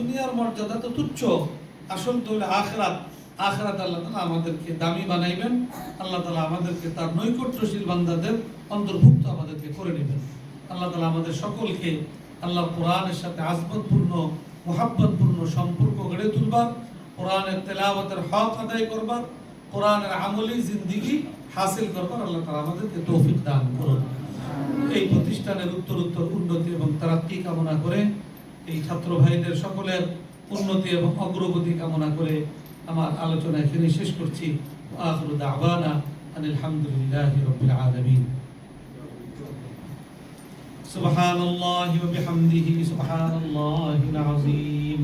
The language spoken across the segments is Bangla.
দুনিয়ার মর্যাদা তো তুচ্ছ। আসল তো হলো আখরাত। আখরাত আল্লাহ তালা আমাদেরকে দামি বানাইবেন। আল্লাহ তালা আমাদেরকে তার নৈকট্যশীল বান্দাদের অন্তর্ভুক্ত আমাদেরকে করে নেবেন। আল্লাহ তালা আমাদের সকলকে আল্লাহ কোরআনের সাথে আজবতপূর্ণ মোহাব্বতপূর্ণ সম্পর্ক গড়ে তুলবার, কোরআনের তেলাওয়াতের হক আদায় করবার, কোরআনের আমলি জিন্দিগি হাসিল করবার আল্লাহ তালা আমাদেরকে তৌফিক দান করুন। এই প্রতিষ্ঠানের উত্তর উত্তর উন্নতি এবং তারা কি কামনা করে এই ছাত্র ভাইদের সকলের উন্নতি এবং অগ্রগতি কামনা করে আমার আলোচনা এখানে শেষ করছি আখরু দাওয়ানা আনিল হামদুলিল্লাহি রাব্বিল আলামিন سبحان الله وبحمده سبحان الله العظيم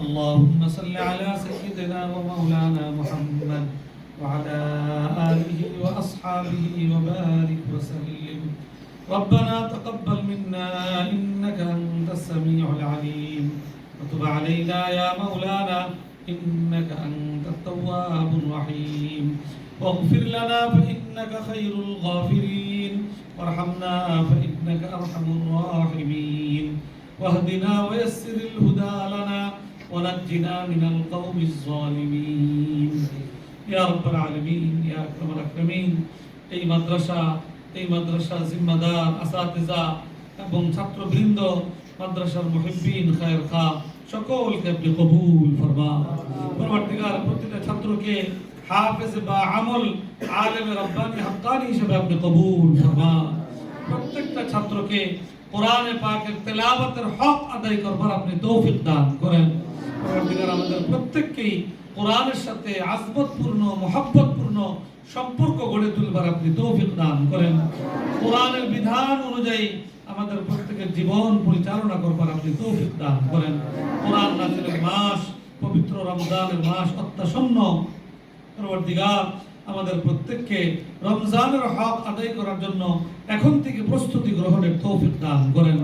اللهم صل على سيدنا ومولانا محمد وعلى آله وأصحابه وبارك وسلم ربنا تقبل منا إنك أنت السميع العليم وتب علينا يا مولانا إنك أنت التواب الرحيم واغفر لنا فإنك خير الغافرين وارحمنا فإنك أرحم الراحمين واهدنا ويسر الهدى لنا ونجنا من القوم الظالمين يا رب العالمين يا أكرم الأكرمين এই মাদ্রাসা এই মাদ্রাসা জিম্মাদার আসাতিজা এবং ছাত্রবৃন্দ মাদ্রাসার মুহিব্বিন খায়ের খা সকলকে আপনি কবুল ফরমা। পরবর্তীকার প্রতিটা ছাত্রকে হাফেজ বা আমল আলেম রব্বানি হাক্কানি হিসেবে আপনি কবুল ফরমা। প্রত্যেকটা ছাত্রকে কোরআনে পাকের তেলাওয়াতের হক আদায় করবার আপনি তৌফিক দান করেন। পরবর্তীকার আমাদের প্রত্যেককেই কোরআনের সাথে আজবতপূর্ণ মহাব্বতপূর্ণ সম্পর্ক গড়ে তুলবার আপনি তৌফিক দান করেন। কোরআনের বিধান অনুযায়ী আমাদের প্রত্যেকের জীবন পরিচালনা করবার আপনি তৌফিক দান করেন। কোরআন মাস, পবিত্র রমজানের মাস অত্যাসন্ন। পরবর্তীকার, আমাদের প্রত্যেককে রমজানের হক আদায় করার জন্য এখন থেকে প্রস্তুতি গ্রহণের তৌফিক দান করেন।